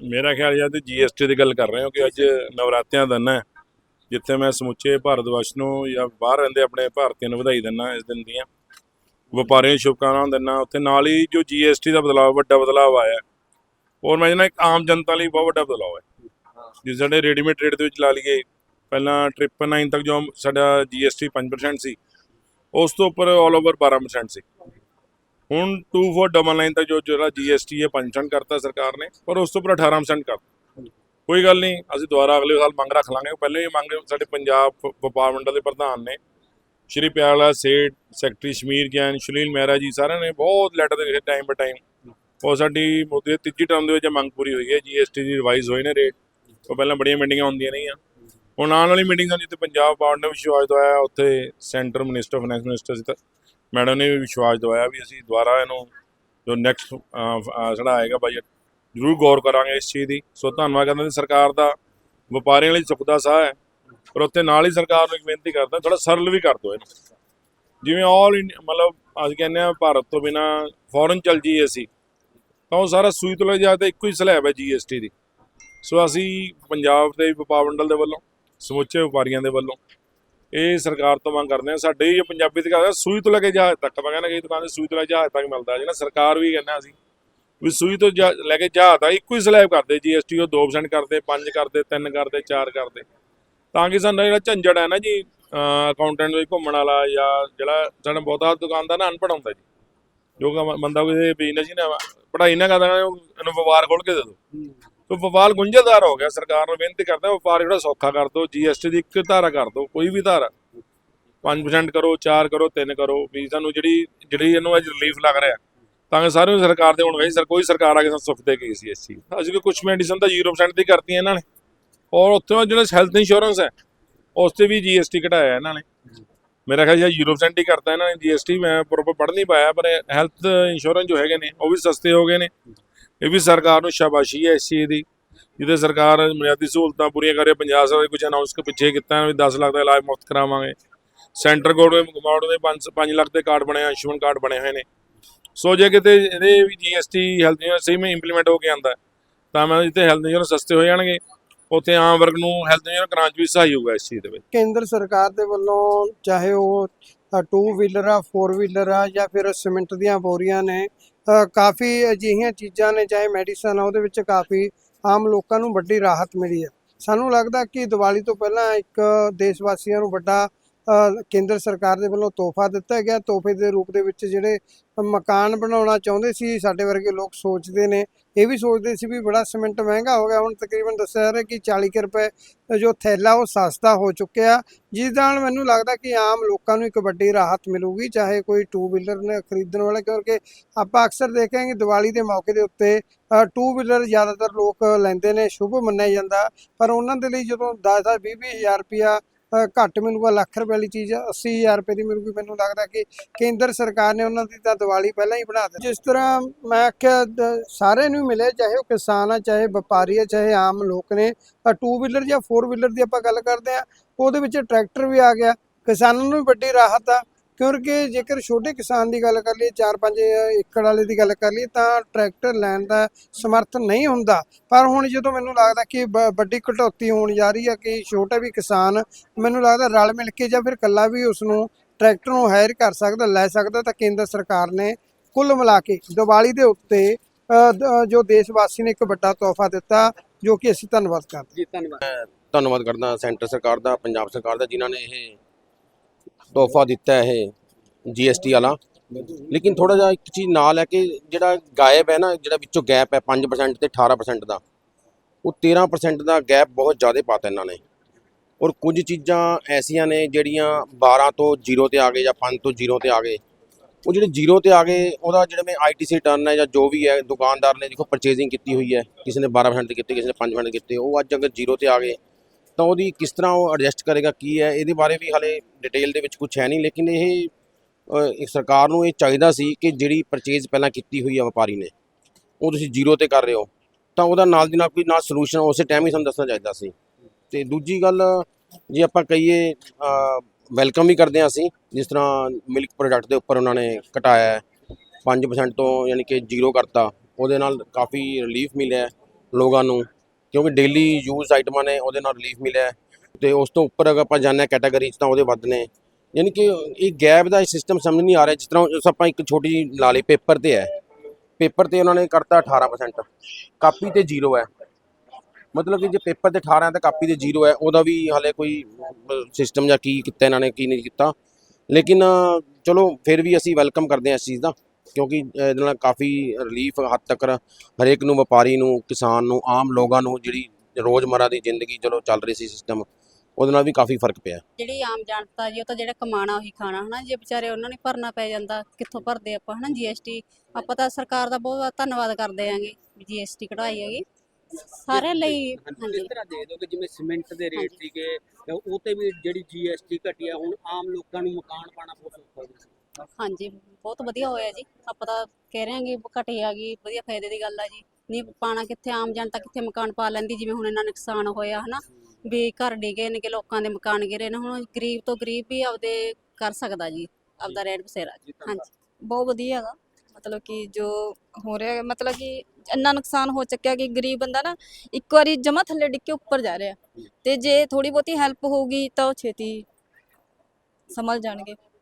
ਮੇਰਾ ਖਿਆਲ ਹੈ ਤੇ ਜੀਐਸਟੀ ਦੀ ਗੱਲ ਕਰ ਰਹੇ ਹੋ ਕਿ ਅੱਜ ਨਵਰਾਤਿਆਂ ਦਾ ਦਿਨ ਹੈ, ਜਿੱਥੇ ਮੈਂ ਸਮੁੱਚੇ ਭਾਰਤ ਵਰਸ਼ ਨੂੰ ਜਾਂ ਬਾਹਰ ਰਹਿੰਦੇ ਆਪਣੇ ਭਾਰਤੀਆਂ ਨੂੰ ਵਧਾਈ ਦਿੰਦਾ ਇਸ ਦਿਨ ਦੀਆਂ। ਵਪਾਰੀਆਂ ਨੂੰ ਸ਼ੁਭਕਾਮਨਾਵਾਂ ਦਿੰਦਾ, ਉੱਥੇ ਨਾਲ ਹੀ ਜੋ ਜੀਐਸਟੀ ਦਾ ਬਦਲਾਅ, ਵੱਡਾ ਬਦਲਾਅ ਆਇਆ। ਔਰ ਮੈਂ ਜਨਾ ਇੱਕ ਆਮ ਜਨਤਾ ਲਈ ਬਹੁਤ ਵੱਡਾ ਬਦਲਾਅ ਹੈ। ਜਿਸ ਸਾਡੇ ਰੈਡੀਮੇਡ ਰੇਟ ਦੇ ਵਿੱਚ ਲਾ ਲਈਏ, ਪਹਿਲਾਂ 999 ਤੱਕ ਜੋ ਸਾਡਾ ਜੀਐਸਟੀ 5% ਸੀ, ਉਸ ਤੋਂ ਉੱਪਰ ਆਲ ਓਵਰ 12% ਸੀ। ਹੁਣ 2499 ਤੱਕ ਜੋ ਜਿਹੜਾ ਜੀਐਸਟੀ ਹੈ 5% ਕਰਤਾ ਸਰਕਾਰ ਨੇ, ਪਰ ਉਸ ਤੋਂ ਉੱਪਰ 18% ਕਰਤਾ ਕੋਈ ਗੱਲ ਨਹੀਂ, ਅਸੀਂ ਦੁਬਾਰਾ ਅਗਲੇ ਸਾਲ ਮੰਗ ਰੱਖ ਲਾਂਗੇ। ਪਹਿਲੇ ਹੀ ਮੰਗ ਸਾਡੇ ਪੰਜਾਬ ਵਪਾਰ ਮੰਡਲ ਦੇ ਪ੍ਰਧਾਨ ਨੇ। ਸ਼੍ਰੀ ਪਿਆਲਾ ਸੇਠ, ਸੈਕਟਰੀ ਸ਼ਮੀਰ ਗਿਆਨ ਸ਼ਲੀਲ ਮਹਿਰਾ ਜੀ ਸਾਰਿਆਂ ਨੇ ਬਹੁਤ ਲੈਟਰ ਦੇ ਲਿਖੇ ਟਾਈਮ ਬਾ ਟਾਈਮ ਉਹ ਸਾਡੀ ਮੋਦੀ ਦੀ ਤੀਜੀ ਟਰਮ ਦੇ ਵਿੱਚ ਮੰਗ ਪੂਰੀ ਹੋਈ ਹੈ। ਜੀਐਸਟੀ ਦੀ ਰਿਵਾਈਜ਼ ਹੋਏ ਨੇ ਰੇਟ ਉਹ ਪਹਿਲਾਂ ਬੜੀਆਂ ਮੀਟਿੰਗਾਂ ਹੁੰਦੀਆਂ ਰਹੀਆਂ। ਹੁਣ ਆਉਣ ਵਾਲੀ ਮੀਟਿੰਗ ਦਾ ਜਿੱਥੇ ਪੰਜਾਬ ਬਾਰਡ ਨੇ ਵਿਸ਼ਵਾਸ ਦਵਾਇਆ ਉੱਥੇ ਸੈਂਟਰ ਮਿਨਿਸਟਰ ਫਾਈਨੈਂਸ ਮਿਨਿਸਟਰ ਸੀ ਮੈਡਮ ਨੇ ਵੀ ਵਿਸ਼ਵਾਸ ਦਵਾਇਆ ਵੀ ਅਸੀਂ ਦੁਬਾਰਾ ਇਹਨੂੰ ਜੋ ਨੈਕਸਟ ਜਿਹੜਾ ਆਏਗਾ ਬਜਟ ਜ਼ਰੂਰ ਗੌਰ ਕਰਾਂਗੇ ਇਸ ਚੀਜ਼ ਦੀ। ਸੋ ਧੰਨਵਾਦ ਕਰਦਾ ਸਰਕਾਰ ਦਾ ਵਪਾਰੀਆਂ ਲਈ ਸੁਖਦਾ ਸਾਹ ਹੈ, ਪਰ ਉੱਥੇ ਨਾਲ ਹੀ ਸਰਕਾਰ ਨੂੰ ਇੱਕ ਬੇਨਤੀ ਕਰਦਾ ਥੋੜਾ ਸਰਲ ਵੀ ਕਰ ਦਿਓ ਇਹਨੂੰ। ਜਿਵੇਂ ਆਲ ਮਤਲਬ ਅਸੀਂ ਕਹਿੰਦੇ ਆ ਭਾਰਤ ਤੋਂ ਬਿਨਾ ਫੋਰਨ ਚਲ ਜਾਈਏ ਅਸੀਂ, ਤਾਂ ਉਹ ਸਾਰਾ ਸੂਈ ਤੋਂ ਲੈ ਜਾ ਤੇ ਇੱਕੋ ਹੀ ਸਲੈਬ ਹੈ ਜੀਐਸਟੀ ਦੀ। ਸੋ ਅਸੀਂ ਪੰਜਾਬ ਦੇ ਵਪਾਰ ਮੰਡਲ ਦੇ ਵੱਲੋਂ, ਸਮੁੱਚੇ ਵਪਾਰੀਆਂ ਦੇ ਵੱਲੋਂ ਇਹ ਸਰਕਾਰ ਤੋਂ ਮੰਗ ਕਰਦੇ ਆ ਸਾਡੇ ਹੀ ਪੰਜਾਬੀ ਤੇ ਕਹਿੰਦਾ ਸੂਈ ਤੋਂ ਲੈ ਕੇ ਜਹਾਜ਼ ਤੱਕ ਮੈਂ ਕਹਿੰਦਾ ਕਿ ਦੁਕਾਨ ਤੇ ਸੂਈ ਤੋਂ ਲੈ ਜਹਾਜ਼ ਤੱਕ ਮਿਲਦਾ ਜਿਹੜਾ ਸਰਕਾਰ ਵੀ ਕਹਿੰਦਾ ਅਸੀਂ ਵੀ ਸੂਈ ਤੋਂ ਲੈ ਕੇ ਜਹਾਜ਼ ਦਾ ਇੱਕੋ ਹੀ ਸਲੈਬ ਕਰਦੇ ਜੀਐਸਟੀ ਉਹ 2% ਕਰਦੇ 5 ਕਰਦੇ 3 ਕਰਦੇ 4 ਕਰਦੇ। ਤਾਂ ਕਿ ਸਾਡਾ ਜਿਹੜਾ ਝੰਜੜ ਹੈ ਨਾ ਜੀ ਅਕਾਊਂਟੈਂਟ ਦੇ ਘੁੰਮਣ ਵਾਲਾ ਜਾਂ ਜਿਹੜਾ ਸਾਡਾ ਬਹੁਤਾ ਦੁਕਾਨਦਾਰ ਨਾ ਅਨਪੜ੍ਹ ਹੁੰਦਾ ਜੀ। ਜੋ ਬੰਦਾ ਕੋਈ ਬਿਜ਼ਨਸ ਹੀ ਨਾ ਪੜ੍ਹਾਈ ਨਾ ਕਰਦਾ ਨਾ, ਇਹਨੂੰ ਵਪਾਰ ਖੋਲ ਕੇ ਦੇ ਦੋ ਤੋ ਵਪਾਰ ਗੁੰਝਲਦਾਰ ਹੋ ਗਿਆ। ਸਰਕਾਰ ਨੂੰ ਬੇਨਤੀ ਕਰਦਾ, ਵਪਾਰ ਜਿਹੜਾ ਸੌਖਾ ਕਰ ਦਿਓ ਜੀਐਸਟੀ ਦੀ ਇੱਕ ਧਾਰਾ ਕਰ ਦਿਓ ਕੋਈ ਵੀ ਧਾਰਾ। 5% ਕਰੋ 4 ਕਰੋ 3 ਕਰੋ, ਵੀ ਸਾਨੂੰ ਜਿਹੜੀ ਜਿਹੜੀ ਇਹਨੂੰ ਅੱਜ ਰਿਲੀਫ ਲੱਗ ਰਿਹਾ, ਤਾਂ ਕਿ ਸਾਰੇ ਸਰਕਾਰ ਦੇ ਹੁਣ ਵੈਸੇ ਸਰ, ਕੋਈ ਸਰਕਾਰ ਆ ਕੇ ਸਾਨੂੰ ਸੁੱਖ ਦੇ ਗਈ ਸੀ ਇਸ ਚੀਜ਼ ਅੱਜ ਅਸੀਂ ਕੋਈ ਕੁਝ ਮੈਡੀਸਨ ਤਾਂ 0% ਦੀ ਕਰਤੀਆਂ ਇਹਨਾਂ ਨੇ। ਔਰ ਉੱਥੇ ਜਿਹੜਾ ਹੈਲਥ ਇੰਸ਼ੋਰੈਂਸ ਹੈ, ਉਸ ਤੇ ਵੀ ਜੀਐਸਟੀ ਘਟਾਇਆ ਇਹਨਾਂ ਨੇ। ਮੇਰਾ ਖਿਆਲ ਹੈ 0% ਹੀ ਕਰਤਾ ਇਹਨਾਂ ਨੇ। ਜੀਐਸਟੀ ਮੈਂ ਪ੍ਰੋਪਰ ਪੜ੍ਹ ਨਹੀਂ ਪਾਇਆ, ਪਰ ਹੈਲਥ ਇੰਸ਼ੋਰੈਂਸ ਜੋ ਹੈਗੇ ਨੇ, ਉਹ ਵੀ ਸਸਤੇ ਹੋ ਗਏ ਨੇ। ਇਹ ਵੀ ਸਰਕਾਰ ਨੂੰ ਸ਼ਾਬਾਸ਼ੀ ਹੈ ਇਸ ਚੀਜ਼ ਦੀ, ਜਿਹਦੇ ਸਰਕਾਰ ਬੁਨਿਆਦੀ ਸਹੂਲਤਾਂ ਪੂਰੀਆਂ ਕਰੇ ਪੰਜਾਬ ਸਰਕਾਰ ਕੁਝ ਅਨਾਉਂਸ ਕੇ ਪਿੱਛੇ ਕੀਤਾ, ਵੀ 10 ਲੱਖ ਦਾ ਇਲਾਜ ਮੁਫਤ ਕਰਾਵਾਂਗੇ। ਸੈਂਟਰ ਗਵਰਨਮੈਂਟ ਦੇ 5 5 ਲੱਖ ਦੇ ਕਾਰਡ ਬਣੇ ਆਯੁਸ਼ਮਾਨ ਕਾਰਡ ਬਣੇ ਹੋਏ ਨੇ। ਸੋ ਜੇ ਕਿਤੇ ਇਹਦੇ ਵੀ ਜੀਐਸਟੀ ਹੈਲਥ ਇੰਸ਼ੋਰੈਂਸ ਸਹੀ ਮੈਂ ਇੰਪਲੀਮੈਂਟ ਹੋ ਕੇ ਆਂਦਾ, ਤਾਂ ਮੈਂ ਜਿੱਥੇ ਹੈਲਥ ਇੰਸ਼ੋਰੈਂਸ ਸਸਤੇ ਹੋ ਜਾਣਗੇ, ਉੱਥੇ ਆਮ ਵਰਗ ਨੂੰ ਹੈਲਥ ਇੰਸ਼ੋਰੈਂਸ ਕਰਾਉਣ 'ਚ ਵੀ ਸਹਾਈ ਹੋਊਗਾ ਇਸ ਚੀਜ਼ ਦੇ ਵਿੱਚ। ਕੇਂਦਰ ਸਰਕਾਰ ਦੇ ਵੱਲੋਂ ਚਾਹੇ ਉਹ ਟੂ ਵੀਲਰ ਆ ਫੋਰ ਵੀਲਰ ਆ, ਜਾਂ ਫਿਰ ਸੀਮੈਂਟ ਦੀਆਂ ਬੋਰੀਆਂ ਨੇ ਕਾਫੀ ਅਜਿਹੀਆਂ ਚੀਜ਼ਾਂ ਨੇ, ਚਾਹੇ ਮੈਡੀਸਨ ਆ, ਉਹਦੇ ਵਿੱਚ ਕਾਫੀ ਆਮ ਲੋਕਾਂ ਨੂੰ ਵੱਡੀ ਰਾਹਤ ਮਿਲੀ ਹੈ। ਸਾਨੂੰ ਲੱਗਦਾ ਕਿ ਦੀਵਾਲੀ ਤੋਂ ਪਹਿਲਾਂ ਇੱਕ ਦੇਸ਼ ਵਾਸੀਆਂ ਨੂੰ ਵੱਡਾ ਕੇਂਦਰ ਸਰਕਾਰ ਦੇ ਵੱਲੋਂ ਤੋਹਫਾ ਦਿੱਤਾ ਗਿਆ। ਤੋਹਫੇ ਦੇ ਰੂਪ ਦੇ ਵਿੱਚ ਜਿਹੜੇ ਮਕਾਨ ਬਣਾਉਣਾ ਚਾਹੁੰਦੇ ਸੀ, ਸਾਡੇ ਵਰਗੇ ਲੋਕ ਸੋਚਦੇ ਨੇ। ਇਹ ਵੀ ਸੋਚਦੇ ਸੀ ਵੀ ਬੜਾ ਸੀਮੈਂਟ ਮਹਿੰਗਾ ਹੋ ਗਿਆ। ਹੁਣ ਤਕਰੀਬਨ ਦੱਸਿਆ ਜਾ ਰਿਹਾ ਕਿ 40 ਕੁ ਰੁਪਏ ਜੋ ਥੈਲਾ, ਉਹ ਸਸਤਾ ਹੋ ਚੁੱਕਿਆ। ਜਿਸ ਨਾਲ ਮੈਨੂੰ ਲੱਗਦਾ ਕਿ ਆਮ ਲੋਕਾਂ ਨੂੰ ਇੱਕ ਵੱਡੀ ਰਾਹਤ ਮਿਲੂਗੀ, ਚਾਹੇ ਕੋਈ ਟੂ ਵੀਲਰ ਨੇ ਖਰੀਦਣ ਵਾਲਾ, ਕਿਉਂਕਿ ਆਪਾਂ ਅਕਸਰ ਦੇਖਾਂਗੇ ਦੀਵਾਲੀ ਦੇ ਮੌਕੇ ਦੇ ਉੱਤੇ ਟੂ ਵੀਲਰ ਜ਼ਿਆਦਾਤਰ ਲੋਕ ਲੈਂਦੇ ਨੇ, ਸ਼ੁਭ ਮੰਨਿਆ ਜਾਂਦਾ। ਪਰ ਉਹਨਾਂ ਦੇ ਲਈ ਜਦੋਂ 10 10 20 ਹਜ਼ਾਰ ਰੁਪਿਆ ਘੱਟ ਮਿਲੂਗਾ, ਲੱਖ ਰੁਪਏ ਵਾਲੀ ਚੀਜ਼ 80000 ਰੁਪਏ ਦੀ ਮਿਲੂਗੀ। ਮੈਨੂੰ ਲੱਗਦਾ ਕਿ ਕੇਂਦਰ ਸਰਕਾਰ ਨੇ ਉਹਨਾਂ ਦੀ ਤਾਂ ਦੀਵਾਲੀ ਪਹਿਲਾਂ ਹੀ ਬਣਾ ਦਿੱਤੀ। ਜਿਸ ਤਰ੍ਹਾਂ ਮੈਂ ਆਖਿਆ, ਦ- ਸਾਰਿਆਂ ਨੂੰ ਮਿਲੇ ਚਾਹੇ ਉਹ ਕਿਸਾਨ ਆ, ਚਾਹੇ ਵਪਾਰੀ ਆ, ਚਾਹੇ ਆਮ ਲੋਕ ਨੇ। ਟੂ ਵੀਲਰ ਜਾਂ ਫੋਰ ਵੀਲਰ ਦੀ ਆਪਾਂ ਗੱਲ ਕਰਦੇ ਆ ਉਹਦੇ ਵਿੱਚ ਟਰੈਕਟਰ ਵੀ ਆ ਗਿਆ। ਕਿਸਾਨਾਂ ਨੂੰ ਵੀ ਵੱਡੀ ਰਾਹਤ ਆ। ਕਿਉਂਕਿ ਜੇਕਰ ਛੋਟੇ ਕਿਸਾਨ ਦੀ ਗੱਲ ਕਰ ਲਈਏ 4-5 ਏਕੜ ਵਾਲੇ ਦੀ ਗੱਲ ਕਰ ਲਈਏ, ਤਾਂ ਟਰੈਕਟਰ ਲੈਣ ਦਾ ਸਮਰਥ ਨਹੀਂ ਹੁੰਦਾ। ਪਰ ਹੁਣ ਜਦੋਂ ਮੈਨੂੰ ਲੱਗਦਾ ਕਿ ਵੱਡੀ ਕਟੌਤੀ ਹੋਣ ਜਾ ਰਹੀ ਹੈ ਕਿ ਛੋਟਾ ਵੀ ਕਿਸਾਨ ਮੈਨੂੰ ਲੱਗਦਾ ਰਲ ਮਿਲ ਕੇ ਜਾਂ ਫਿਰ ਇਕੱਲਾ ਵੀ ਉਸ ਨੂੰ ਟਰੈਕਟਰ ਨੂੰ ਹਾਇਰ ਕਰ ਸਕਦਾ, ਲੈ ਸਕਦਾ, ਤਾਂ ਕੇਂਦਰ ਸਰਕਾਰ ਨੇ ਕੁੱਲ ਮਿਲਾ ਕੇ ਦੀਵਾਲੀ ਦੇ ਉੱਤੇ ਜੋ ਦੇਸ਼ ਵਾਸੀ ਨੇ ਇੱਕ ਵੱਡਾ ਤੋਹਫਾ ਦਿੱਤਾ, ਜੋ ਕਿ ਅਸੀਂ ਧੰਨਵਾਦ ਕਰਦੇ ਜੀ, ਧੰਨਵਾਦ। ਧੰਨਵਾਦ ਕਰਦਾ ਸੈਂਟਰ ਸਰਕਾਰ ਦਾ, ਪੰਜਾਬ ਸਰਕਾਰ ਦਾ, ਜਿਨ੍ਹਾਂ ਨੇ ਇਹ ਤੋਹਫਾ ਦਿੱਤਾ ਹੈ ਇਹ ਜੀਐਸਟੀ ਵਾਲਾ। ਲੇਕਿਨ ਥੋੜਾ ਜਿਹਾ ਇੱਕ ਚੀਜ਼ ਨਾਲ ਹੈ ਕਿ ਜਿਹੜਾ ਗਾਇਬ ਹੈ ਨਾ, ਜਿਹੜਾ ਵਿੱਚੋਂ ਗੈਪ ਹੈ 5% ਤੇ 18% ਦਾ, ਉਹ 13% ਦਾ ਗੈਪ ਬਹੁਤ ਜ਼ਿਆਦਾ ਪਾਤਾ ਇਹਨਾਂ ਨੇ। ਔਰ ਕੁਝ ਚੀਜ਼ਾਂ ਐਸੀਆਂ ਨੇ ਜਿਹੜੀਆਂ 12 ਤੋਂ 0 ਤੇ ਆ ਗਏ ਜਾਂ 5 ਤੋਂ 0 ਤੇ ਆ ਗਏ। ਉਹ ਜਿਹੜੇ 0 ਤੇ ਆ ਗਏ, ਉਹਦਾ ਜਿਹੜੇ ਮੈਂ ਆਈਟੀਸੀ ਟਰਨ ਹੈ ਜਾਂ ਜੋ ਵੀ ਹੈ, ਦੁਕਾਨਦਾਰ ਨੇ ਦੇਖੋ ਪਰਚੇਜ਼ਿੰਗ ਕੀਤੀ ਹੋਈ ਹੈ, ਕਿਸੇ ਨੇ 12% ਤੇ ਕੀਤੀ, ਕਿਸੇ ਨੇ 5% ਕੀਤੇ, ਉਹ ਅੱਜ ਅਗਰ 0 ਤੇ ਆ ਗਏ ਤਾਂ ਉਹਦੀ ਕਿਸ ਤਰ੍ਹਾਂ ਉਹ ਐਡਜਸਟ ਕਰੇਗਾ, ਕੀ ਹੈ, ਇਹਦੇ ਬਾਰੇ ਵੀ ਹਾਲੇ ਡਿਟੇਲ ਦੇ ਵਿੱਚ ਕੁਝ ਹੈ ਨਹੀਂ, ਲੇਕਿਨ ਇਹ ਇੱਕ ਸਰਕਾਰ ਨੂੰ ਇਹ ਚਾਹੀਦਾ ਸੀ ਕਿ ਜਿਹੜੀ ਪਰਚੇਜ਼ ਪਹਿਲਾਂ ਕੀਤੀ ਹੋਈ ਆ ਵਪਾਰੀ ਨੇ, ਉਹ ਤੁਸੀਂ ਜ਼ੀਰੋ ਤੇ ਕਰ ਰਹੇ ਹੋ, ਤਾਂ ਉਹਦਾ ਨਾਲ ਦੀ ਨਾਲ ਕੋਈ ਨਾ ਸੋਲੂਸ਼ਨ ਉਸੇ ਟਾਈਮ ਹੀ ਸਾਨੂੰ ਦੱਸਣਾ ਚਾਹੀਦਾ ਸੀ। ਤੇ ਦੂਜੀ ਗੱਲ, ਜੇ ਆਪਾਂ ਕਹੀਏ ਵੈਲਕਮ ਵੀ ਕਰਦੇ ਹਾਂ ਅਸੀਂ, ਜਿਸ ਤਰ੍ਹਾਂ ਮਿਲਕ ਪ੍ਰੋਡਕਟ ਦੇ ਉੱਪਰ ਉਹਨਾਂ ਨੇ ਘਟਾਇਆ ਹੈ 5% ਤੋਂ ਯਾਨੀ ਕਿ ਜ਼ੀਰੋ ਕਰਤਾ, ਉਹਦੇ ਨਾਲ ਕਾਫੀ ਰਿਲੀਫ ਮਿਲਿਆ ਲੋਕਾਂ ਨੂੰ। ਕਿਉਂਕਿ ਡੇਲੀ ਯੂਜ਼ ਆਈਟਮਾਂ ਨੇ, ਉਹਦੇ ਨਾਲ ਰਿਲੀਫ ਮਿਲਿਆ ਹੈ। ਤੇ ਉਸ ਤੋਂ ਉੱਪਰ ਅਗਰ ਆਪਾਂ ਜਾਣਦੇ ਕੈਟਾਗਰੀ 'ਚ ਤਾਂ ਉਹਦੇ ਵੱਧ ਨੇ। ਯਾਨੀ ਕਿ ਇਹ ਗੈਪ ਦਾ ਸਿਸਟਮ ਸਮਝ ਨਹੀਂ ਆ ਰਿਹਾ, ਜਿਸ ਤਰ੍ਹਾਂ ਉਸ ਆਪਾਂ ਇੱਕ ਛੋਟੀ ਜਿਹੀ ਲਾ ਲਈ ਪੇਪਰ ਤੇ ਹੈ। ਪੇਪਰ ਤੇ ਉਹਨਾਂ ਨੇ ਕਰਤਾ 18% ਕਾਪੀ ਤੇ 0 ਹੈ। ਮਤਲਬ ਕਿ ਜੇ ਪੇਪਰ ਤੇ 18 ਹੈ, ਤਾਂ ਕਾਪੀ ਤੇ 0 ਹੈ। ਉਹਦਾ ਵੀ ਹਾਲੇ ਕੋਈ ਸਿਸਟਮ ਜਾਂ ਕੀ ਕੀਤਾ ਇਹਨਾਂ ਨੇ, ਕੀ ਨਹੀਂ ਕੀਤਾ। ਲੇਕਿਨ, ਚਲੋ, ਫਿਰ ਵੀ ਅਸੀਂ ਵੈਲਕਮ ਕਰਦੇ ਹਾਂ ਇਸ ਚੀਜ਼ ਦਾ। ਕਿਉਂਕਿ ਇਹਦੇ ਨਾਲ ਕਾਫੀ ਰਿਲੀਫ ਹੱਦ ਤੱਕ ਹਰੇਕ ਨੂੰ ਵਪਾਰੀ ਨੂੰ ਕਿਸਾਨ ਨੂੰ ਆਮ ਲੋਕਾਂ ਨੂੰ ਜਿਹੜੀ ਰੋਜ਼ਮਰਾ ਦੀ ਜ਼ਿੰਦਗੀ ਚਲੋ ਚੱਲ ਰਹੀ ਸੀ ਸਿਸਟਮ ਉਹਦੇ ਨਾਲ ਵੀ ਕਾਫੀ ਫ਼ਰਕ ਪਿਆ। ਜਿਹੜੀ ਆਮ ਜਨਤਾ ਜੀ ਉਹ ਤਾਂ ਜਿਹੜਾ ਕਮਾਣਾ ਉਹੀ ਖਾਣਾ ਹਨਾ ਜੇ ਵਿਚਾਰੇ ਉਹਨਾਂ ਨੇ ਭਰਨਾ ਪੈ ਜਾਂਦਾ ਕਿੱਥੋਂ ਭਰਦੇ ਆਪਾਂ ਹਨਾ ਜੀਐਸਟੀ ਆਪਾਂ ਤਾਂ ਸਰਕਾਰ ਦਾ ਬਹੁਤ ਬਹੁਤ ਧੰਨਵਾਦ ਕਰਦੇ ਆਂਗੇ ਜੀਐਸਟੀ ਕਢਾਈ ਹੈਗੀ। ਸਾਰਿਆਂ ਲਈ ਹਾਂਜੀ ਹਾਂਜੀ। ਕਿਸ ਤਰ੍ਹਾਂ ਦੇ ਦੋਗੇ ਜਿਵੇਂ ਸੀਮੈਂਟ ਦੇ ਰੇਟ। ਸੀਗੇ ਉਹ ਤੇ ਵੀ ਜਿਹੜੀ ਜੀਐਸਟੀ ਘਟੀ ਆ ਹੁਣ ਆਮ ਲੋਕਾਂ ਨੂੰ ਮਕਾਨ ਪਾਣਾ ਬਹੁਤ ਔਖਾ ਹੋ ਗਿਆ। ਹਾਂਜੀ, ਬਹੁਤ ਵਧੀਆ ਹੋਇਆ ਜੀ। ਆਪਾਂ ਤਾਂ ਕਹਿ ਰਹੇ ਹਾਂਗੇ ਘਟੀ ਆ ਗਈ, ਵਧੀਆ ਫਾਇਦੇ ਦੀ ਗੱਲ ਆ ਜੀ। ਨਹੀਂ, ਪਾਣਾ ਕਿੱਥੇ, ਆਮ ਜਨਤਾ ਕਿੱਥੇ ਮਕਾਨ ਪਾ ਲੈਂਦੀ, ਜਿਵੇਂ ਹੁਣ ਇਹਨਾਂ ਨੁਕਸਾਨ ਹੋਇਆ, ਹਨਾ? ਵੀ ਘਰ ਡਿਗੇ ਨੇ ਕਿ ਲੋਕਾਂ ਦੇ ਮਕਾਨ ਗਿਰੇ ਨੇ, ਹੁਣ ਗਰੀਬ ਤੋਂ ਗਰੀਬ ਵੀ ਆਪਦੇ ਕਰ ਸਕਦਾ ਜੀ, ਆਪਦਾ ਰਹਿਣ ਬਸੇਰਾ। ਜੀ ਹਾਂਜੀ। ਬਹੁਤ ਵਧੀਆ ਹੈਗਾ ਮਤਲਬ ਕਿ ਜੋ ਹੋ ਰਿਹਾ ਮਤਲਬ ਕਿ ਇੰਨਾ ਨੁਕਸਾਨ ਹੋ ਚੁੱਕਿਆ ਕਿ ਗਰੀਬ ਬੰਦਾ ਨਾ ਇੱਕ ਵਾਰੀ ਜਮਾ ਥੱਲੇ ਡਿੱਗ ਕੇ ਉੱਪਰ ਜਾ ਰਿਹਾ। ਤੇ ਜੇ ਥੋੜੀ ਬਹੁਤੀ ਹੈਲਪ ਹੋਊਗੀ ਤਾਂ ਉਹ ਛੇਤੀ ਸਮਝ ਜਾਣਗੇ।